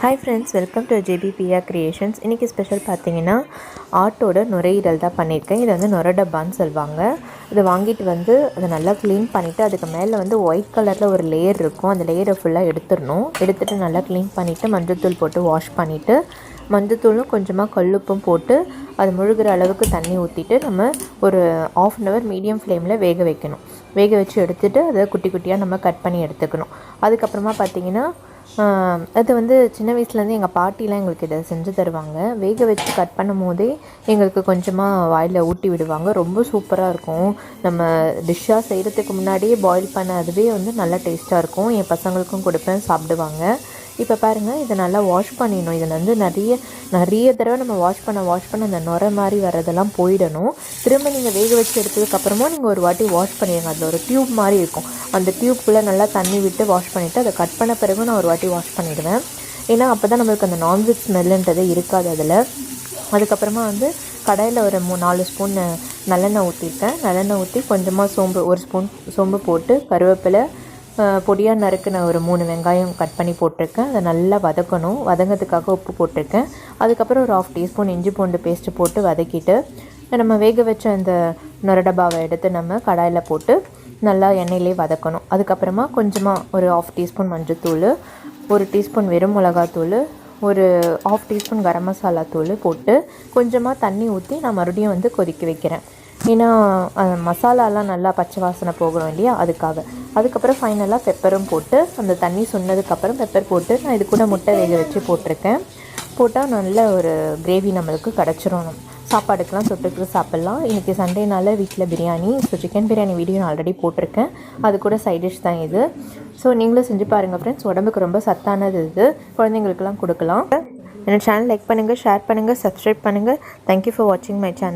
Hi friends welcome to JBPR creations இன்றைக்கி special பார்த்தீங்கன்னா ஆட்டோட நுரையீரல் தான் பண்ணியிருக்கேன். இது வந்து நுர டப்பான்னு சொல்லுவாங்க. இதை வாங்கிட்டு வந்து அதை நல்லா க்ளீன் பண்ணிவிட்டு அதுக்கு மேலே வந்து ஒயிட் கலரில் ஒரு லேயர் இருக்கும். அந்த லேயரை ஃபுல்லாக எடுத்துடணும். எடுத்துகிட்டு நல்லா க்ளீன் பண்ணிவிட்டு மஞ்சத்தூள் போட்டு வாஷ் பண்ணிவிட்டு மஞ்சத்தூளும் கொஞ்சமாக கல்லுப்பும் போட்டு அது முழுகிற அளவுக்கு தண்ணி ஊற்றிட்டு நம்ம ஒரு ஆஃப் அன் ஹவர் மீடியம் ஃப்ளேமில் வேக வைக்கணும். வேக வச்சு எடுத்துகிட்டு அதை குட்டி குட்டியாக நம்ம கட் பண்ணி எடுத்துக்கணும். அதுக்கப்புறமா பார்த்திங்கன்னா அது வந்து சின்ன வயசுலேருந்து எங்கள் பாட்டிலாம் எங்களுக்கு இதை செஞ்சு தருவாங்க. வேக வச்சு கட் பண்ணும் போதே எங்களுக்கு கொஞ்சமாக வாயில் ஊட்டி விடுவாங்க. ரொம்ப சூப்பராக இருக்கும். நம்ம டிஷ்ஷாக செய்கிறதுக்கு முன்னாடியே பாயில் பண்ண அதுவே வந்து நல்லா டேஸ்ட்டாக இருக்கும். என் பசங்களுக்கும் கொடுப்பேன் சாப்பிடுவாங்க. இப்போ பாருங்கள் இதை நல்லா வாஷ் பண்ணிடணும். இதில் வந்து நிறைய நிறைய தடவை நம்ம வாஷ் பண்ண வாஷ் பண்ண அந்த நுர மாதிரி வரதெல்லாம் போயிடணும். திரும்ப நீங்கள் வேக வச்சு எடுத்ததுக்கப்புறமா நீங்கள் ஒரு வாட்டி வாஷ் பண்ணிடுங்க. அதில் ஒரு டியூப் மாதிரி இருக்கும். அந்த டியூப்குள்ளே நல்லா தண்ணி விட்டு வாஷ் பண்ணிவிட்டு அதை கட் பண்ண பிறகு நான் ஒரு வாட்டி வாஷ் பண்ணிவிடுவேன் ஏன்னா அப்போ தான் நம்மளுக்கு அந்த நான்வெஜ் ஸ்மெல்லுன்றது இருக்காது அதில். அதுக்கப்புறமா வந்து கடையில் ஒரு மூ நாலு ஸ்பூன் நல்லெண்ணெய் ஊற்றிருக்கேன் நல்லெண்ணெய் ஊற்றி கொஞ்சமாக சோம்பு ஒரு ஸ்பூன் சோம்பு போட்டு கருவேப்பிலை பொடியாக நறுக்குன ஒரு மூணு வெங்காயம் கட் பண்ணி போட்டிருக்கேன். அதை நல்லா வதக்கணும். வதங்கிறதுக்காக உப்பு போட்டிருக்கேன். அதுக்கப்புறம் ஒரு ஆஃப் டீஸ்பூன் இஞ்சி பூண்டு பேஸ்ட்டு போட்டு வதக்கிட்டு நம்ம வேக வச்ச அந்த நொரடபாவை எடுத்து நம்ம கடாயில் போட்டு நல்லா எண்ணெயிலே வதக்கணும். அதுக்கப்புறமா கொஞ்சமாக ஒரு ஆஃப் டீஸ்பூன் மஞ்சத்தூள் ஒரு டீஸ்பூன் வெறும் மிளகாத்தூள் ஒரு ஆஃப் டீஸ்பூன் கரம் மசாலா தூள் போட்டு கொஞ்சமாக தண்ணி ஊற்றி நான் மறுபடியும் வந்து கொதிக்க வைக்கிறேன். ஏன்னா மசாலாலாம் நல்லா பச்சை வாசனை போகணும் இல்லையா? அதுக்காக. அதுக்கப்புறம் ஃபைனலாக பெப்பரும் போட்டு அந்த தண்ணி சொன்னதுக்கப்புறம் பெப்பர் போட்டு நான் இது கூட முட்டை வேக வச்சு போட்டிருக்கேன். போட்டால் நல்ல ஒரு கிரேவி நம்மளுக்கு கிடச்சிரும். சாப்பாடுக்கெலாம் தொட்டுக்கு சாப்பிட்லாம். இன்றைக்கி சண்டேனால வீட்டில் biryani. So chicken biryani video நான் ஆல்ரெடி போட்டிருக்கேன். அது கூட சைட் டிஷ் தான் இது. ஸோ நீங்களும் செஞ்சு பாருங்கள் ஃப்ரெண்ட்ஸ் உடம்புக்கு ரொம்ப சத்தானது இது. குழந்தைங்களுக்கெல்லாம் கொடுக்கலாம். என்னோடய சேனல் லைக் பண்ணுங்கள் ஷேர் பண்ணுங்கள் சப்ஸ்கிரைப் பண்ணுங்கள் தேங்க்யூ ஃபார் வாட்சிங் மை சேனல்